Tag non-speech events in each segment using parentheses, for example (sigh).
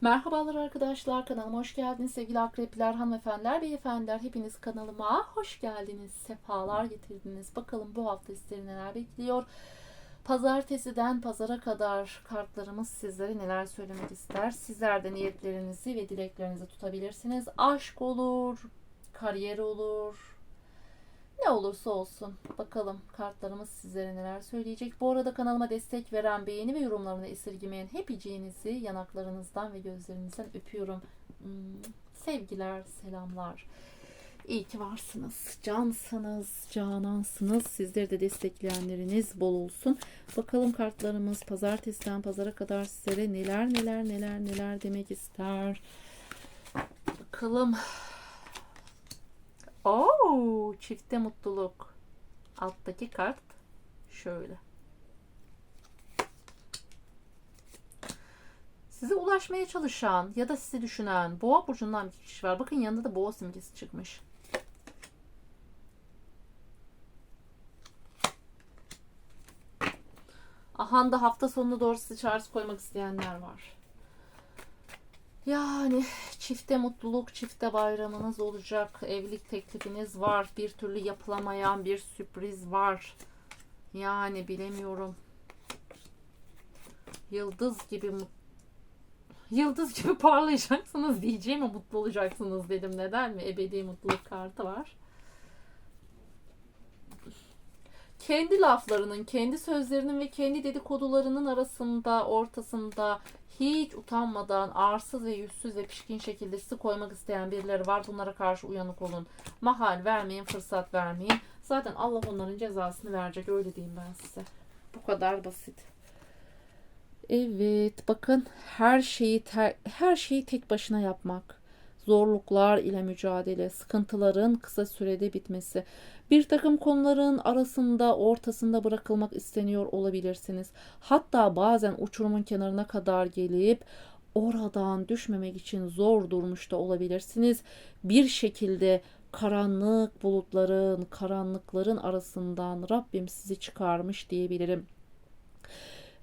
Merhabalar arkadaşlar kanalıma hoş geldiniz sevgili akrepler, hanımefendiler, beyefendiler hepiniz kanalıma hoş geldiniz, sefalar getirdiniz. Bakalım bu hafta sizleri neler bekliyor. Pazartesiden pazara kadar kartlarımız sizlere neler söylemek ister. Sizler de niyetlerinizi ve dileklerinizi tutabilirsiniz. Aşk olur, kariyer olur, ne olursa olsun. Bakalım kartlarımız sizlere neler söyleyecek. Bu arada kanalıma destek veren, beğeni ve yorumlarını esirgemeyen hepiciğinizi yanaklarınızdan ve gözlerinizden öpüyorum. Hmm, Sevgiler, selamlar. İyi ki varsınız. Cansınız, canansınız. Sizleri de destekleyenleriniz bol olsun. Bakalım kartlarımız pazartesiden pazara kadar sizlere neler neler neler neler demek ister. Bakalım. Oo, çifte mutluluk. Alttaki kart şöyle. Size ulaşmaya çalışan ya da sizi düşünen boğa burcundan bir kişi var. Bakın yanında da boğa simgesi çıkmış. Ahanda hafta sonuna doğru size çağrısı koymak isteyenler var. Yani çifte mutluluk, çifte bayramınız olacak. Evlilik teklifiniz var. Bir türlü yapılamayan bir sürpriz var. Yani bilemiyorum. Yıldız gibi Yıldız gibi (laughs) parlayacaksınız diyeceğim ama mutlu olacaksınız dedim. Neden mi? Ebedi mutluluk kartı var. Kendi laflarının, kendi sözlerinin ve kendi dedikodularının arasında, ortasında hiç utanmadan arsız ve yüzsüz ve pişkin şekilde sizi koymak isteyen birileri var. Bunlara karşı uyanık olun. Mahal vermeyin, fırsat vermeyin. Zaten Allah onların cezasını verecek öyle diyeyim ben size. Bu kadar basit. Evet, bakın her şeyi her şeyi tek başına yapmak. Zorluklar ile mücadele, sıkıntıların kısa sürede bitmesi. Bir takım konuların arasında, ortasında bırakılmak isteniyor olabilirsiniz. Hatta bazen uçurumun kenarına kadar gelip oradan düşmemek için zor durmuş da olabilirsiniz. Bir şekilde karanlık bulutların, karanlıkların arasından Rabbim sizi çıkarmış diyebilirim.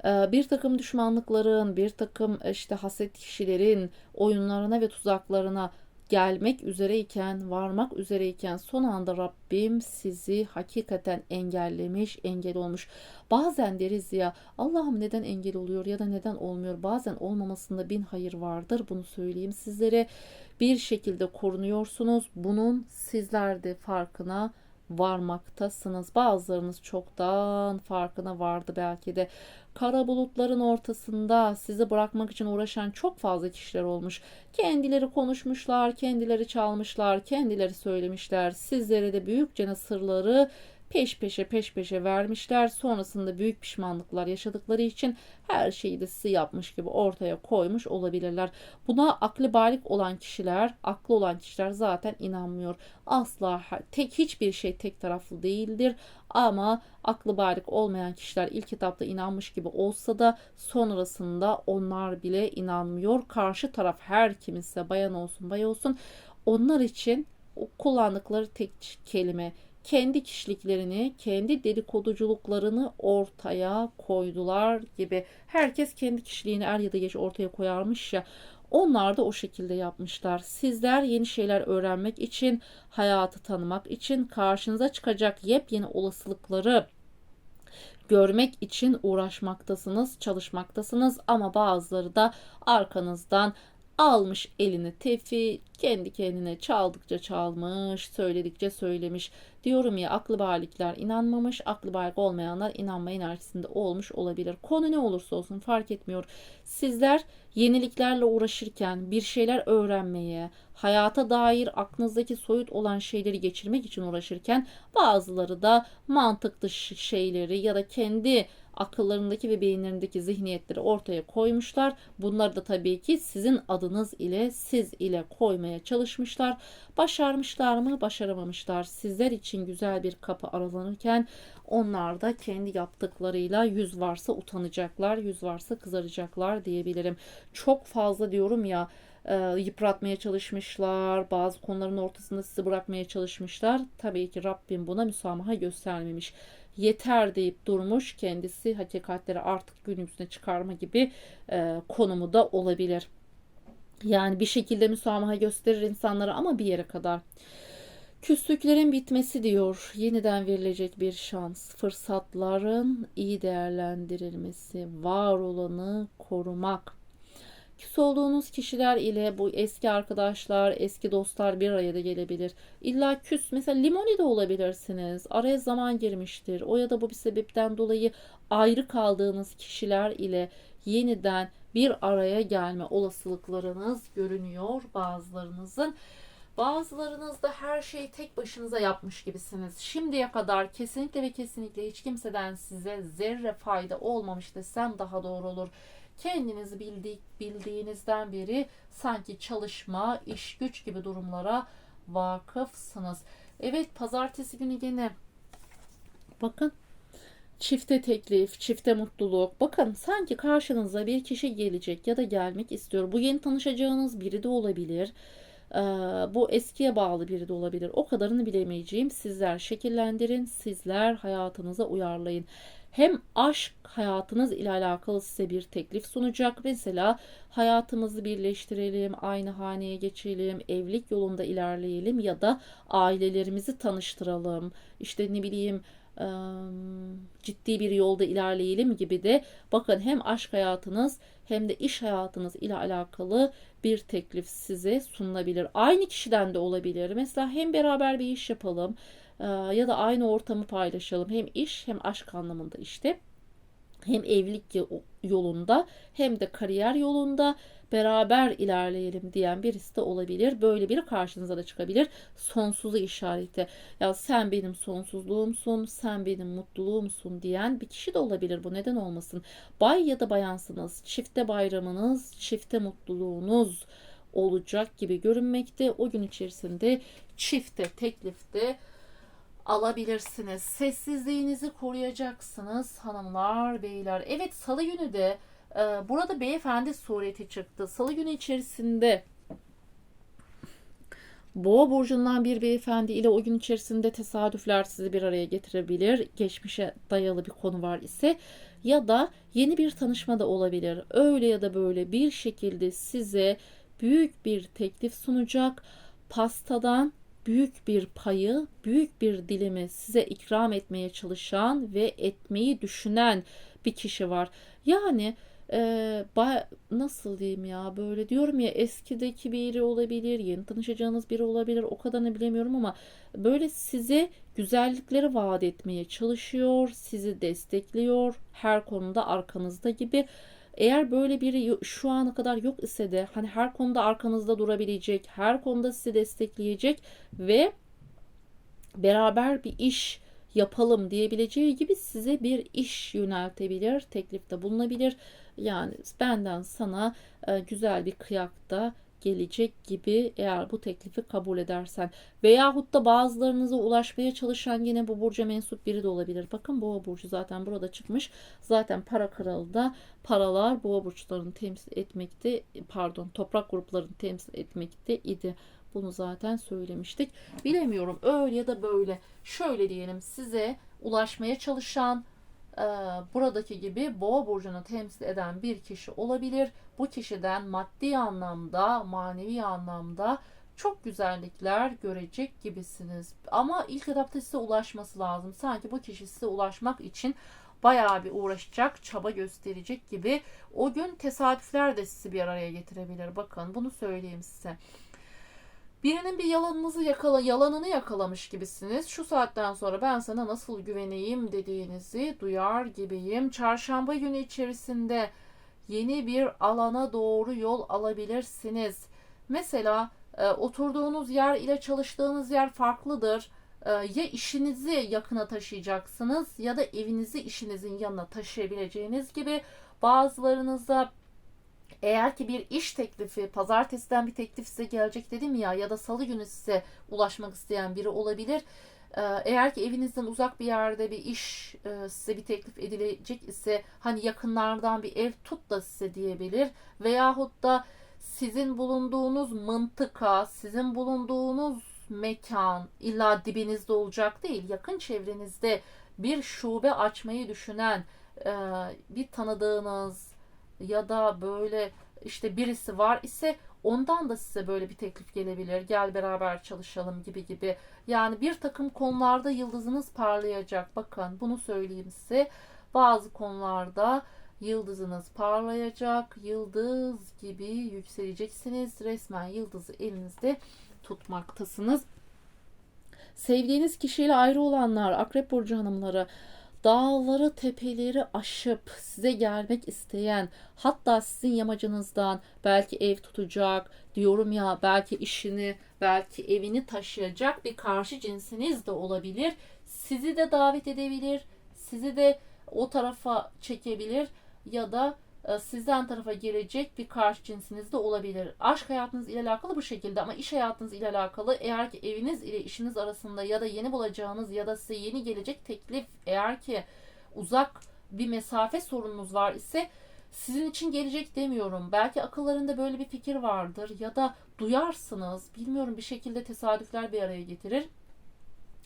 Ee, bir takım düşmanlıkların, bir takım işte haset kişilerin oyunlarına ve tuzaklarına gelmek üzereyken, varmak üzereyken son anda Rabbim sizi hakikaten engellemiş, engel olmuş. Bazen deriz ya Allah'ım neden engel oluyor ya da neden olmuyor? Bazen olmamasında bin hayır vardır. Bunu söyleyeyim sizlere. Bir şekilde korunuyorsunuz. Bunun sizler de farkına varmaktasınız. Bazılarınız çoktan farkına vardı belki de. Kara bulutların ortasında sizi bırakmak için uğraşan çok fazla kişiler olmuş. Kendileri konuşmuşlar, kendileri çalmışlar, kendileri söylemişler. Sizlere de büyükçe sırları peş peşe peş peşe vermişler. Sonrasında büyük pişmanlıklar yaşadıkları için her şeyi de size yapmış gibi ortaya koymuş olabilirler. Buna aklı balik olan kişiler, aklı olan kişiler zaten inanmıyor. Asla tek hiçbir şey tek taraflı değildir. Ama aklı balik olmayan kişiler ilk etapta inanmış gibi olsa da sonrasında onlar bile inanmıyor. Karşı taraf her kimse bayan olsun bay olsun onlar için kullandıkları tek kelime kendi kişiliklerini, kendi dedikoduculuklarını ortaya koydular gibi. Herkes kendi kişiliğini er ya da geç ortaya koyarmış ya. Onlar da o şekilde yapmışlar. Sizler yeni şeyler öğrenmek için, hayatı tanımak için karşınıza çıkacak yepyeni olasılıkları görmek için uğraşmaktasınız, çalışmaktasınız ama bazıları da arkanızdan almış elini tefi kendi kendine çaldıkça çalmış söyledikçe söylemiş. Diyorum ya aklı balikler inanmamış aklı balik olmayanlar inanma enerjisinde olmuş olabilir. Konu ne olursa olsun fark etmiyor. Sizler yeniliklerle uğraşırken bir şeyler öğrenmeye hayata dair aklınızdaki soyut olan şeyleri geçirmek için uğraşırken bazıları da mantık dışı şeyleri ya da kendi akıllarındaki ve beyinlerindeki zihniyetleri ortaya koymuşlar. Bunları da tabii ki sizin adınız ile siz ile koymaya çalışmışlar. Başarmışlar mı? Başaramamışlar. Sizler için güzel bir kapı aralanırken onlar da kendi yaptıklarıyla yüz varsa utanacaklar, yüz varsa kızaracaklar diyebilirim. Çok fazla diyorum ya e, yıpratmaya çalışmışlar. Bazı konuların ortasında sizi bırakmaya çalışmışlar. Tabii ki Rabbim buna müsamaha göstermemiş yeter deyip durmuş kendisi hakikatleri artık gün yüzüne çıkarma gibi e, konumu da olabilir. Yani bir şekilde müsamaha gösterir insanlara ama bir yere kadar. Küslüklerin bitmesi diyor. Yeniden verilecek bir şans. Fırsatların iyi değerlendirilmesi. Var olanı korumak. Küs olduğunuz kişiler ile bu eski arkadaşlar, eski dostlar bir araya da gelebilir. İlla küs mesela limoni de olabilirsiniz. Araya zaman girmiştir. O ya da bu bir sebepten dolayı ayrı kaldığınız kişiler ile yeniden bir araya gelme olasılıklarınız görünüyor bazılarınızın. Bazılarınız da her şeyi tek başınıza yapmış gibisiniz. Şimdiye kadar kesinlikle ve kesinlikle hiç kimseden size zerre fayda olmamış desem daha doğru olur. Kendinizi bildik, bildiğinizden beri sanki çalışma, iş güç gibi durumlara vakıfsınız. Evet pazartesi günü gene bakın çifte teklif, çifte mutluluk. Bakın sanki karşınıza bir kişi gelecek ya da gelmek istiyor. Bu yeni tanışacağınız biri de olabilir. Ee, bu eskiye bağlı biri de olabilir. O kadarını bilemeyeceğim. Sizler şekillendirin, sizler hayatınıza uyarlayın. Hem aşk hayatınız ile alakalı size bir teklif sunacak. Mesela hayatımızı birleştirelim, aynı haneye geçelim, evlilik yolunda ilerleyelim ya da ailelerimizi tanıştıralım. İşte ne bileyim ciddi bir yolda ilerleyelim gibi de bakın hem aşk hayatınız hem de iş hayatınız ile alakalı bir teklif size sunulabilir. Aynı kişiden de olabilir. Mesela hem beraber bir iş yapalım ya da aynı ortamı paylaşalım. Hem iş hem aşk anlamında işte. Hem evlilik yolunda hem de kariyer yolunda beraber ilerleyelim diyen birisi de olabilir. Böyle biri karşınıza da çıkabilir. Sonsuzu işareti. Ya sen benim sonsuzluğumsun, sen benim mutluluğumsun diyen bir kişi de olabilir. Bu neden olmasın? Bay ya da bayansınız. Çifte bayramınız, çifte mutluluğunuz olacak gibi görünmekte. O gün içerisinde çifte, teklifte alabilirsiniz. Sessizliğinizi koruyacaksınız hanımlar, beyler. Evet salı günü de e, burada beyefendi sureti çıktı. Salı günü içerisinde Boğa burcundan bir beyefendi ile o gün içerisinde tesadüfler sizi bir araya getirebilir. Geçmişe dayalı bir konu var ise ya da yeni bir tanışma da olabilir. Öyle ya da böyle bir şekilde size büyük bir teklif sunacak. Pastadan büyük bir payı, büyük bir dilimi size ikram etmeye çalışan ve etmeyi düşünen bir kişi var. Yani e, nasıl diyeyim ya böyle diyorum ya eskideki biri olabilir, yeni tanışacağınız biri olabilir o kadarını bilemiyorum ama böyle size güzellikleri vaat etmeye çalışıyor, sizi destekliyor, her konuda arkanızda gibi. Eğer böyle biri şu ana kadar yok ise de hani her konuda arkanızda durabilecek, her konuda sizi destekleyecek ve beraber bir iş yapalım diyebileceği gibi size bir iş yöneltebilir, teklifte bulunabilir. Yani benden sana e, güzel bir kıyakta gelecek gibi eğer bu teklifi kabul edersen veyahut da bazılarınıza ulaşmaya çalışan yine bu burca mensup biri de olabilir. Bakın boğa burcu zaten burada çıkmış. Zaten para kralı da paralar boğa burçlarını temsil etmekte pardon toprak gruplarını temsil etmekte idi. Bunu zaten söylemiştik. Bilemiyorum öyle ya da böyle. Şöyle diyelim size ulaşmaya çalışan buradaki gibi boğa burcunu temsil eden bir kişi olabilir. Bu kişiden maddi anlamda, manevi anlamda çok güzellikler görecek gibisiniz. Ama ilk etapta size ulaşması lazım. Sanki bu kişi size ulaşmak için bayağı bir uğraşacak, çaba gösterecek gibi. O gün tesadüfler de sizi bir araya getirebilir. Bakın bunu söyleyeyim size. Birinin bir yalanınızı yakala, yalanını yakalamış gibisiniz. Şu saatten sonra ben sana nasıl güveneyim dediğinizi duyar gibiyim. Çarşamba günü içerisinde yeni bir alana doğru yol alabilirsiniz. Mesela e, oturduğunuz yer ile çalıştığınız yer farklıdır. E, ya işinizi yakına taşıyacaksınız ya da evinizi işinizin yanına taşıyabileceğiniz gibi bazılarınıza eğer ki bir iş teklifi, pazartesiden bir teklif size gelecek dedim ya ya da salı günü size ulaşmak isteyen biri olabilir. Ee, eğer ki evinizden uzak bir yerde bir iş e, size bir teklif edilecek ise hani yakınlardan bir ev tut da size diyebilir. Veyahut da sizin bulunduğunuz mıntıka, sizin bulunduğunuz mekan illa dibinizde olacak değil. Yakın çevrenizde bir şube açmayı düşünen e, bir tanıdığınız, ya da böyle işte birisi var ise ondan da size böyle bir teklif gelebilir. Gel beraber çalışalım gibi gibi. Yani bir takım konularda yıldızınız parlayacak. Bakın bunu söyleyeyim size. Bazı konularda yıldızınız parlayacak. Yıldız gibi yükseleceksiniz. Resmen yıldızı elinizde tutmaktasınız. Sevdiğiniz kişiyle ayrı olanlar, Akrep Burcu hanımları, dağları, tepeleri aşıp size gelmek isteyen, hatta sizin yamacınızdan belki ev tutacak, diyorum ya belki işini, belki evini taşıyacak bir karşı cinsiniz de olabilir. Sizi de davet edebilir, sizi de o tarafa çekebilir ya da sizden tarafa gelecek bir karşı cinsiniz de olabilir. Aşk hayatınız ile alakalı bu şekilde ama iş hayatınız ile alakalı eğer ki eviniz ile işiniz arasında ya da yeni bulacağınız ya da size yeni gelecek teklif eğer ki uzak bir mesafe sorununuz var ise sizin için gelecek demiyorum. Belki akıllarında böyle bir fikir vardır ya da duyarsınız. Bilmiyorum bir şekilde tesadüfler bir araya getirir.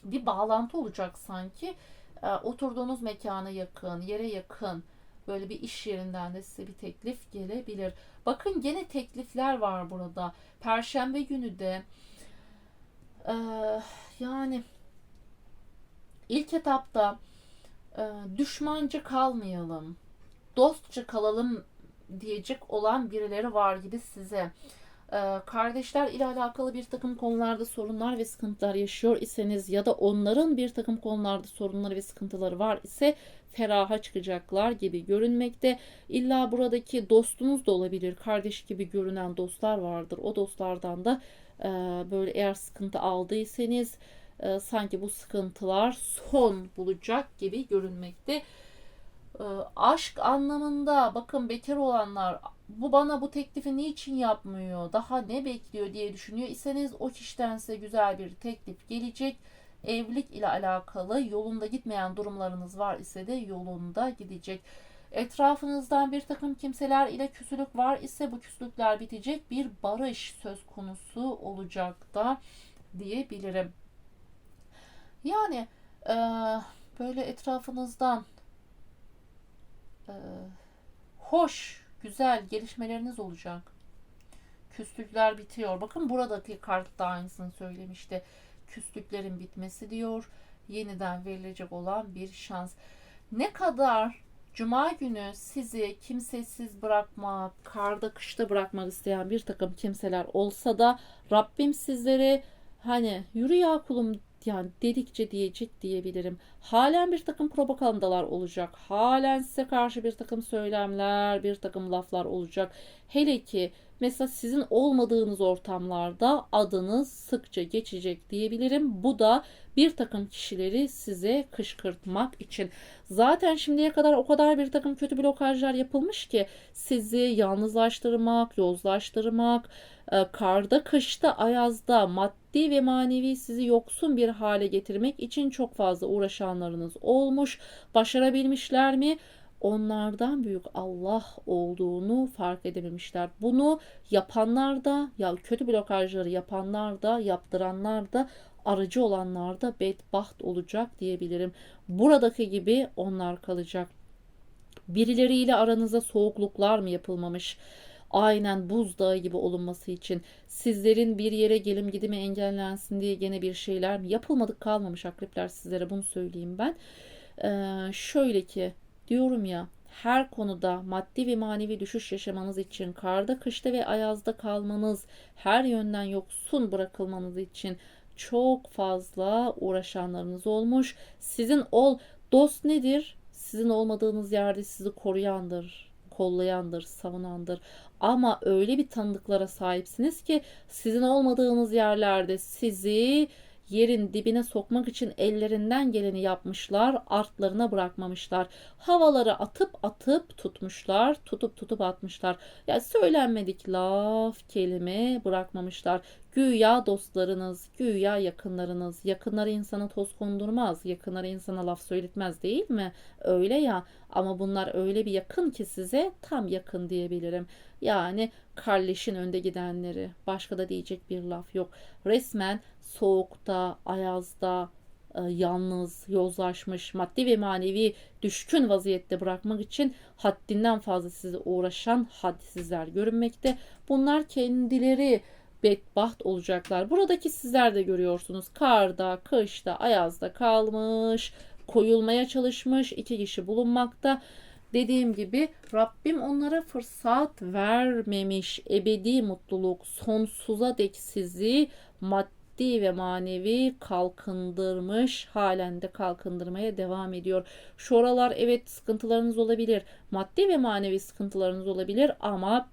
Bir bağlantı olacak sanki. E, oturduğunuz mekana yakın, yere yakın böyle bir iş yerinden de size bir teklif gelebilir. Bakın gene teklifler var burada. Perşembe günü de e, yani ilk etapta e, düşmancı kalmayalım, dostça kalalım diyecek olan birileri var gibi size. Ee, kardeşler ile alakalı bir takım konularda sorunlar ve sıkıntılar yaşıyor iseniz ya da onların bir takım konularda sorunları ve sıkıntıları var ise feraha çıkacaklar gibi görünmekte. İlla buradaki dostunuz da olabilir. Kardeş gibi görünen dostlar vardır. O dostlardan da e, böyle eğer sıkıntı aldıysanız e, sanki bu sıkıntılar son bulacak gibi görünmekte. E, aşk anlamında bakın bekar olanlar bu bana bu teklifi niçin yapmıyor, daha ne bekliyor diye düşünüyor iseniz o kişiden size güzel bir teklif gelecek. Evlilik ile alakalı yolunda gitmeyen durumlarınız var ise de yolunda gidecek. Etrafınızdan bir takım kimseler ile küslük var ise bu küslükler bitecek bir barış söz konusu olacak da diyebilirim. Yani e, böyle etrafınızdan e, hoş güzel gelişmeleriniz olacak. Küslükler bitiyor. Bakın buradaki kart da aynısını söylemişti. Küslüklerin bitmesi diyor. Yeniden verilecek olan bir şans. Ne kadar Cuma günü sizi kimsesiz bırakmak, karda kışta bırakmak isteyen bir takım kimseler olsa da Rabbim sizlere hani yürü ya kulum yani dedikçe diyecek diyebilirim. Halen bir takım propagandalar olacak. Halen size karşı bir takım söylemler, bir takım laflar olacak. Hele ki mesela sizin olmadığınız ortamlarda adınız sıkça geçecek diyebilirim. Bu da bir takım kişileri size kışkırtmak için. Zaten şimdiye kadar o kadar bir takım kötü blokajlar yapılmış ki sizi yalnızlaştırmak, yozlaştırmak, e, karda, kışta, ayazda, maddi ve manevi sizi yoksun bir hale getirmek için çok fazla uğraşanlarınız olmuş. Başarabilmişler mi? Onlardan büyük Allah olduğunu fark edememişler. Bunu yapanlar da, ya kötü blokajları yapanlar da, yaptıranlar da aracı olanlar da bedbaht olacak diyebilirim. Buradaki gibi onlar kalacak. Birileriyle aranıza soğukluklar mı yapılmamış? aynen buzdağı gibi olunması için sizlerin bir yere gelim gidimi engellensin diye gene bir şeyler mi yapılmadık kalmamış akrepler sizlere bunu söyleyeyim ben. Ee, şöyle ki diyorum ya her konuda maddi ve manevi düşüş yaşamanız için karda, kışta ve ayazda kalmanız, her yönden yoksun bırakılmanız için çok fazla uğraşanlarınız olmuş. Sizin ol dost nedir? Sizin olmadığınız yerde sizi koruyandır, kollayandır, savunandır. Ama öyle bir tanıdıklara sahipsiniz ki sizin olmadığınız yerlerde sizi yerin dibine sokmak için ellerinden geleni yapmışlar, artlarına bırakmamışlar. Havalara atıp atıp tutmuşlar, tutup tutup atmışlar. Ya yani söylenmedik laf, kelime bırakmamışlar. Güya dostlarınız, güya yakınlarınız. Yakınları insana toz kondurmaz, yakınları insana laf söyletmez değil mi? Öyle ya ama bunlar öyle bir yakın ki size tam yakın diyebilirim. Yani kardeşin önde gidenleri. Başka da diyecek bir laf yok. Resmen soğukta, ayazda, e, yalnız, yozlaşmış, maddi ve manevi düşkün vaziyette bırakmak için haddinden fazla size uğraşan hadsizler görünmekte. Bunlar kendileri bedbaht olacaklar. Buradaki sizler de görüyorsunuz. Karda, kışta, ayazda kalmış, koyulmaya çalışmış iki kişi bulunmakta. Dediğim gibi Rabbim onlara fırsat vermemiş. Ebedi mutluluk, sonsuza dek sizi maddi ve manevi kalkındırmış. Halen de kalkındırmaya devam ediyor. Şu aralar evet sıkıntılarınız olabilir. Maddi ve manevi sıkıntılarınız olabilir ama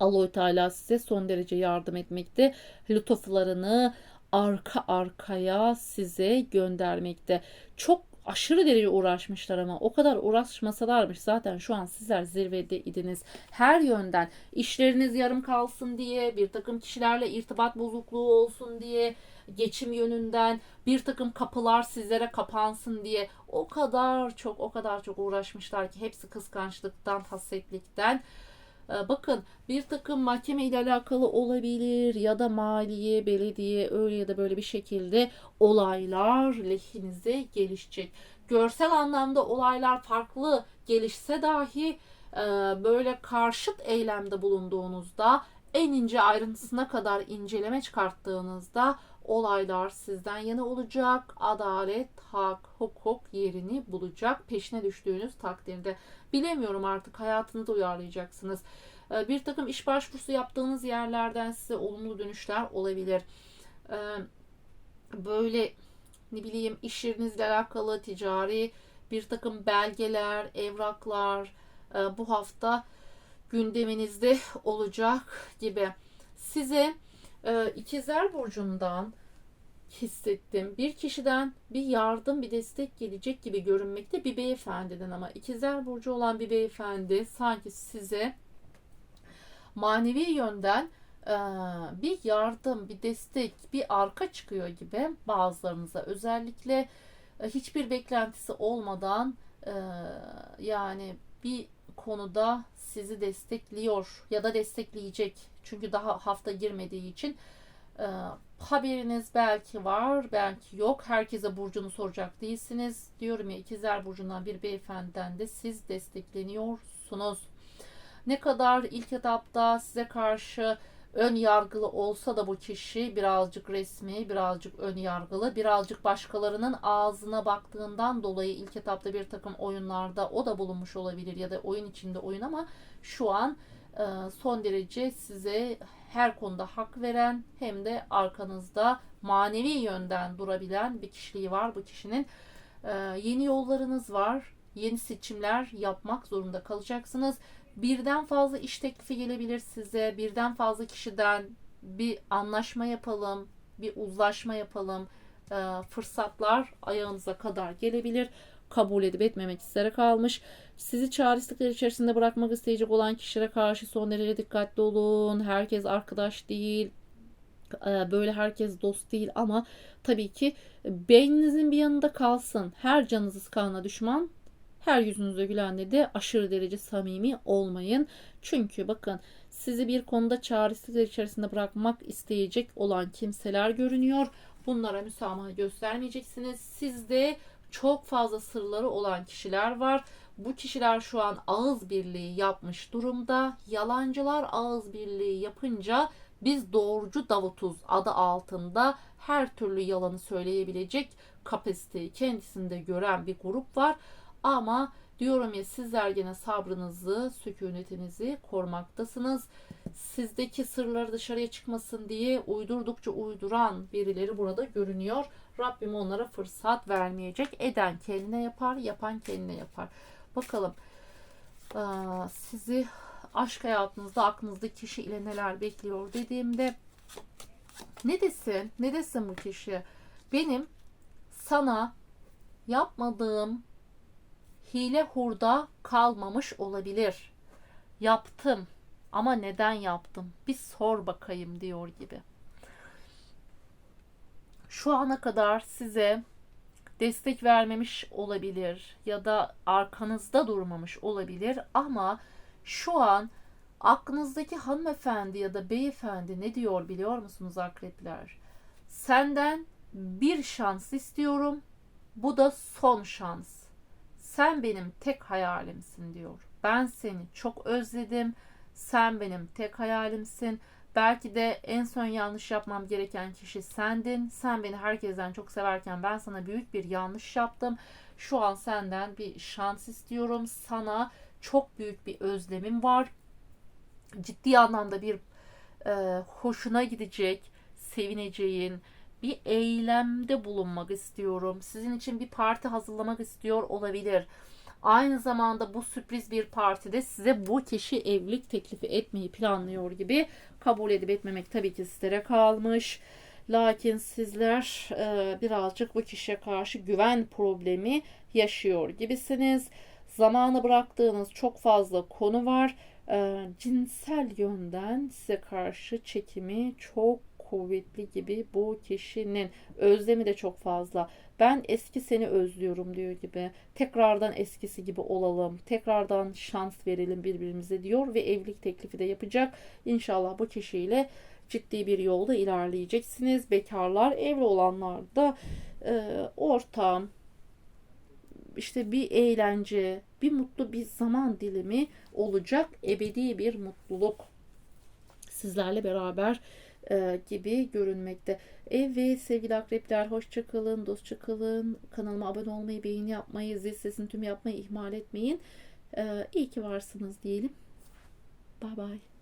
Allahu Teala size son derece yardım etmekte. Lütuflarını arka arkaya size göndermekte. Çok aşırı derece uğraşmışlar ama o kadar uğraşmasalarmış zaten şu an sizler zirvede idiniz. Her yönden işleriniz yarım kalsın diye, bir takım kişilerle irtibat bozukluğu olsun diye, geçim yönünden bir takım kapılar sizlere kapansın diye o kadar çok o kadar çok uğraşmışlar ki hepsi kıskançlıktan, hasetlikten. Ee, Bakın bir takım mahkeme ile alakalı olabilir ya da maliye, belediye öyle ya da böyle bir şekilde olaylar lehinize gelişecek. Görsel anlamda olaylar farklı gelişse dahi e, böyle karşıt eylemde bulunduğunuzda en ince ayrıntısına kadar inceleme çıkarttığınızda olaylar sizden yana olacak. Adalet, hak, hukuk yerini bulacak peşine düştüğünüz takdirde. Bilemiyorum artık hayatınızda uyarlayacaksınız. Ee, Bir takım iş başvurusu yaptığınız yerlerden size olumlu dönüşler olabilir. Ee, Böyle ne bileyim iş yerinizle alakalı ticari bir takım belgeler, evraklar e, bu hafta gündeminizde (laughs) olacak gibi. Size e, ikizler burcundan hissettim. Bir kişiden bir yardım, bir destek gelecek gibi görünmekte bir beyefendiden ama ikizler burcu olan bir beyefendi sanki size manevi yönden e, bir yardım, bir destek, bir arka çıkıyor gibi bazılarınıza özellikle e, hiçbir beklentisi olmadan e, yani bir konuda sizi destekliyor ya da destekleyecek. Çünkü daha hafta girmediği için e, haberiniz belki var, belki yok. Herkese burcunu soracak değilsiniz. Diyorum ya ikizler burcundan bir beyefendiden de siz destekleniyorsunuz. Ne kadar ilk etapta size karşı ön yargılı olsa da bu kişi birazcık resmi, birazcık ön yargılı, birazcık başkalarının ağzına baktığından dolayı ilk etapta bir takım oyunlarda o da bulunmuş olabilir ya da oyun içinde oyun ama şu an e, son derece size her konuda hak veren hem de arkanızda manevi yönden durabilen bir kişiliği var bu kişinin. E, Yeni yollarınız var. Yeni seçimler yapmak zorunda kalacaksınız birden fazla iş teklifi gelebilir size. Birden fazla kişiden bir anlaşma yapalım, bir uzlaşma yapalım. Ee, fırsatlar ayağınıza kadar gelebilir. Kabul edip etmemek sizlere kalmış. Sizi çaresizlikler içerisinde bırakmak isteyecek olan kişilere karşı son derece dikkatli olun. Herkes arkadaş değil. Böyle herkes dost değil ama tabii ki beyninizin bir yanında kalsın. Her canınızı sıkanla düşman her yüzünüze gülenle de aşırı derece samimi olmayın. Çünkü bakın sizi bir konuda çaresizlikler içerisinde bırakmak isteyecek olan kimseler görünüyor. Bunlara müsamaha göstermeyeceksiniz. Sizde çok fazla sırları olan kişiler var. Bu kişiler şu an ağız birliği yapmış durumda. Yalancılar ağız birliği yapınca biz doğrucu Davutuz adı altında her türlü yalanı söyleyebilecek kapasiteyi kendisinde gören bir grup var. Ama diyorum ya sizler gene sabrınızı, sükunetinizi korumaktasınız. Sizdeki sırları dışarıya çıkmasın diye uydurdukça uyduran birileri burada görünüyor. Rabbim onlara fırsat vermeyecek. Eden kendine yapar, yapan kendine yapar. Bakalım sizi aşk hayatınızda aklınızdaki kişi ile neler bekliyor dediğimde ne desin? Ne desin bu kişi? Benim sana yapmadığım hile hurda kalmamış olabilir. Yaptım ama neden yaptım? Bir sor bakayım diyor gibi. Şu ana kadar size destek vermemiş olabilir ya da arkanızda durmamış olabilir ama şu an aklınızdaki hanımefendi ya da beyefendi ne diyor biliyor musunuz akrepler? Senden Bir şans istiyorum. Bu da son şans. Sen benim tek hayalimsin diyor. Ben seni çok özledim. Sen benim tek hayalimsin. Belki de en son yanlış yapmam gereken kişi sendin. Sen beni herkesten çok severken ben sana büyük bir yanlış yaptım. Şu an senden bir şans istiyorum. Sana çok büyük bir özlemim var. Ciddi anlamda bir e, hoşuna gidecek, sevineceğin bir eylemde bulunmak istiyorum. Sizin için bir parti hazırlamak istiyor olabilir. Aynı zamanda bu sürpriz bir partide size bu kişi evlilik teklifi etmeyi planlıyor gibi kabul edip etmemek tabii ki sizlere kalmış. Lakin sizler e, birazcık bu kişiye karşı güven problemi yaşıyor gibisiniz. Zamana bıraktığınız çok fazla konu var. E, cinsel yönden size karşı çekimi çok kuvvetli gibi bu kişinin özlemi de çok fazla. Ben eski seni özlüyorum diyor gibi. Tekrardan eskisi gibi olalım. Tekrardan şans verelim birbirimize diyor ve evlilik teklifi de yapacak. İnşallah bu kişiyle ciddi bir yolda ilerleyeceksiniz. Bekarlar, evli olanlar da e, ortam, işte bir eğlence, bir mutlu bir zaman dilimi olacak. Ebedi bir mutluluk sizlerle beraber e, gibi görünmekte. Evet sevgili akrepler hoşça kalın, dostça kalın. Kanalıma abone olmayı, beğeni yapmayı, zil sesini tüm yapmayı ihmal etmeyin. E, iyi ki varsınız diyelim. Bye bye.